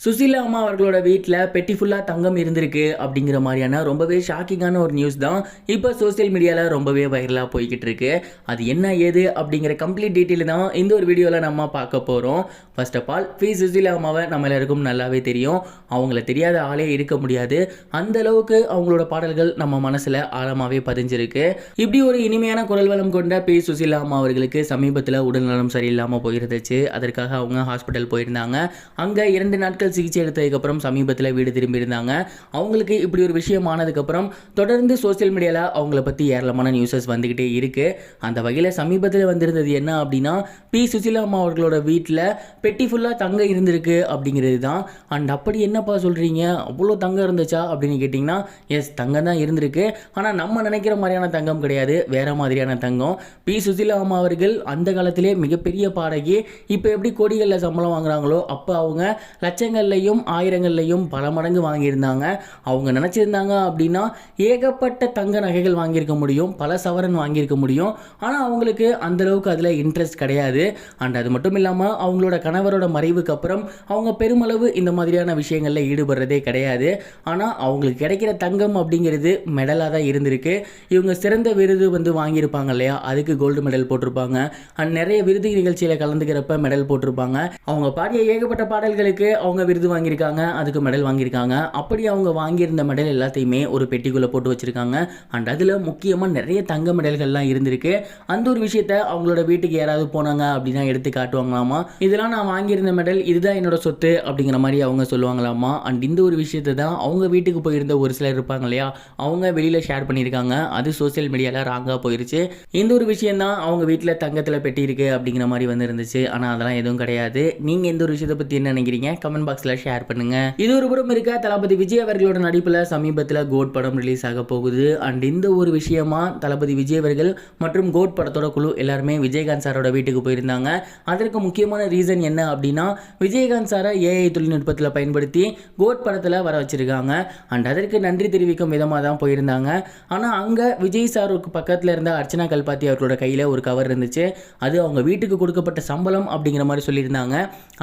சுசீலா அம்மா அவர்களோட வீட்டில் பெட்டி ஃபுல்லாக தங்கம் இருந்திருக்கு அப்படிங்கிற மாதிரியான ரொம்பவே ஷாக்கிங்கான ஒரு நியூஸ் தான் இப்போ சோஷியல் மீடியாவில் ரொம்பவே வைரலாக போய்கிட்டு இருக்கு. அது என்ன ஏது அப்படிங்கிற கம்ப்ளீட் டீட்டெயில் தான் இந்த ஒரு வீடியோவில் நம்ம பார்க்க போகிறோம் ஃபர்ஸ்ட் ஆஃப் ஆல் பி சுசிலாமாவை அம்மாவை நம்ம எல்லாருக்கும் நல்லாவே தெரியும். அவங்கள தெரியாத ஆளே இருக்க முடியாது. அந்த அளவுக்கு அவங்களோட பாடல்கள் நம்ம மனசில் ஆழமாகவே பதிஞ்சிருக்கு. இப்படி ஒரு இனிமையான குரல் வளம் கொண்ட பி சுசிலாமா அம்மா அவர்களுக்கு சமீபத்தில் உடல்நலம் சரியில்லாமல் போயிருந்துச்சு. அதற்காக அவங்க ஹாஸ்பிட்டல் போயிருந்தாங்க. அங்கே இரண்டு நாட்கள் சிகிச்சை எடுத்ததுக்கப்புறம் சமீபத்தில் வீடு திரும்பியிருந்தாங்க அவங்களுக்கு இப்படி ஒரு விஷயம் ஆனதுக்கப்புறம் தொடர்ந்து சோஷியல் மீடியாவில் அவங்கள பற்றி ஏராளமான நியூஸஸ் வந்துக்கிட்டே இருக்குது அந்த வகையில் சமீபத்தில் வந்திருந்தது என்ன அப்படின்னா பி சுசீலா அம்மா அவர்களோட வீட்டில் பெட்டி ஃபுல்லாக தங்கம் இருந்திருக்கு அப்படிங்கிறது தான் அண்ட் அப்படி என்னப்பா சொல்கிறீங்க அவ்வளோ தங்கம் இருந்துச்சா? அப்படின்னு கேட்டிங்கன்னா எஸ் தங்கம் தான் இருந்திருக்கு. ஆனால் நம்ம நினைக்கிற மாதிரியான தங்கம் கிடையாது. வேறு மாதிரியான தங்கம். பி. சுசிலா அம்மா அவர்கள் அந்த காலத்திலே மிகப்பெரிய பாடகி. இப்போ எப்படி கோடிகளில் சம்பளம் வாங்குறாங்களோ அப்போ அவங்க லட்சங்கள்லையும் ஆயிரங்கள்லையும் பல மடங்கு வாங்கியிருந்தாங்க. அவங்க நினச்சிருந்தாங்க அப்படின்னா ஏகப்பட்ட தங்க நகைகள் வாங்கியிருக்க முடியும். பல சவரன் வாங்கியிருக்க முடியும். ஆனால் அவங்களுக்கு அந்தளவுக்கு அதில் இன்ட்ரெஸ்ட் கிடையாது. அண்ட் அது மட்டும் இல்லாமல் அவங்களோட கணவரோட மறைவுக்கு அப்புறம் அவங்க பெருமளவு இந்த மாதிரியான விஷயங்களில் ஈடுபடுறதே கிடையாது. ஆனால் அவங்களுக்கு கிடைக்கிற தங்கம் அப்படிங்கிறது மெடலாக தான் இருந்திருக்கு. இவங்க சிறந்த விருது வந்து வாங்கியிருப்பாங்க இல்லையா? அதுக்கு கோல்டு மெடல் போட்டிருப்பாங்க. அண்ட் நிறைய விருது நிகழ்ச்சியில் கலந்துக்கிறப்ப மெடல் போட்டிருப்பாங்க. அவங்க பாடிய ஏகப்பட்ட பாடல்களுக்கு அவங்க விருது வாங்கியிருக்காங்க. அதுக்கு மெடல் வாங்கியிருக்காங்க. அப்படி அவங்க வாங்கியிருந்த மெடல் எல்லாத்தையுமே ஒரு பெட்டிக்குள்ளே போட்டு வச்சுருக்காங்க. அண்ட் அதில் முக்கியமாக நிறைய தங்க மெடல்கள்லாம் இருந்திருக்கு. அந்த ஒரு விஷயத்த அவங்களோட வீட்டுக்கு யாராவது போனாங்க அப்படின்னா எடுத்து காட்டுவாங்களாமா? இதெல்லாம் நான் வாங்கியிருந்த மெடல் இதுதான் என்னோட சொத்து அப்படிங்கிற மாதிரி அவங்க சொல்லுவாங்களாமா? அண்ட் இந்த ஒரு விஷயத்தை தான் அவங்க வீட்டுக்கு போயிருந்த ஒரு சிலர் இருப்பாங்க இல்லையா? அவங்க வெளியில் ஷேர் பண்ணியிருக்காங்க. அது சோஷியல் மீடியாவில் ராங்காக போயிருச்சு. இந்த ஒரு விஷயம் தான் அவங்க வீட்டில் தங்கத்தில் பெட்டியிருக்கு அப்படிங்கிற மாதிரி வந்து இருந்துச்சு ஆனால் அதெல்லாம் எதுவும் கிடையாது. நீங்கள் எந்த ஒரு விஷயத்தை பற்றி என்ன நினைக்கிறீங்க? கமெண்ட் பாக்ஸில் ஷேர் பண்ணுங்க. இது ஒரு புறம் இருக்க? தளபதி விஜய் அவர்களோட நடிப்பில் சமீபத்தில் கோட் படம் ரிலீஸ் ஆக போகுது. அண்ட் இந்த ஒரு விஷயமா தளபதி விஜய் அவர்கள் மற்றும் கோட் படத்தோட குழு எல்லாருமே விஜயகாந்த் சாரோட வீட்டுக்கு போயிருந்தாங்க. அதற்கு முக்கியமான ரீசன் என்ன அப்படின்னா விஜயகாந்த் சாரை ஏஐ தொழில்நுட்பத்தில் பயன்படுத்தி கோட் படத்தில் வர வச்சுருக்காங்க. அண்ட் அதற்கு நன்றி தெரிவிக்கும் விதமாக தான் போயிருந்தாங்க. ஆனால் அங்கே விஜய் சாருக்கு பக்கத்தில் இருந்த அர்ச்சனா கல்பாத்தி அவர்களோட கையில் ஒரு கவர் இருந்துச்சு. அது அவங்க வீட்டுக்கு கொடுக்கப்பட்ட சம்பளம் அப்படிங்கிற மாதிரி சொல்லியிருந்தாங்க.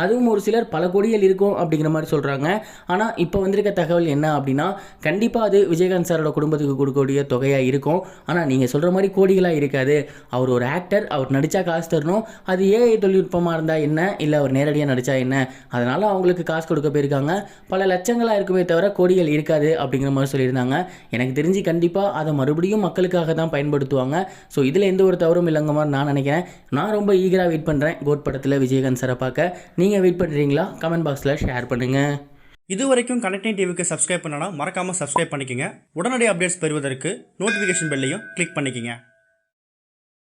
அதுவும் ஒரு சிலர் பல கோடிகள் இருக்கும் அப்படிங்கிற மாதிரி சொல்கிறாங்க ஆனால் இப்போ வந்திருக்க தகவல் என்ன அப்படின்னா கண்டிப்பாக அது விஜயகாந்த் சாரோட குடும்பத்துக்கு கொடுக்கக்கூடிய தொகையாக இருக்கும். ஆனால் நீங்கள் சொல்கிற மாதிரி கோடிகளாக இருக்காது. அவர் ஒரு ஆக்டர் அவர் நடித்தா காசு தரணும். அது ஏஐ தொழில்நுட்பமாக இருந்தால் என்ன? இல்லை அவர் நேரடியாக நடித்தா என்ன? அதனால் அவங்களுக்கு காசு கொடுக்க போயிருக்காங்க. பல லட்சங்களாக இருக்குமே தவிர கோடிகள் இருக்காது அப்படிங்கிற மாதிரி சொல்லியிருந்தாங்க. எனக்கு தெரிஞ்சு கண்டிப்பாக அதை மறுபடியும் மக்களுக்காக தான் பயன்படுத்துவாங்க. ஸோ இதில் எந்த ஒரு தவறும் இல்லைங்க மாதிரி நான் நினைக்கிறேன். நான் ரொம்ப ஈகராக வெயிட் பண்ணுறேன் கோட் படத்தில் விஜயகாந்த் சாரை பார்க்க. நீங்கள் வெயிட் பண்ணுறீங்களா கமெண்ட் பாக்ஸில் ஷேர் பண்ணுங்கள் இது வரைக்கும் கனெக்டிங் டிவிக்கு சப்ஸ்கிரைப் பண்ணனா மறக்காமல் சப்ஸ்கிரைப் பண்ணிக்கங்க. உடனடி அப்டேட்ஸ் பெறுவதற்கு நோட்டிஃபிகேஷன் பெல்லையும் கிளிக் பண்ணிக்கங்க.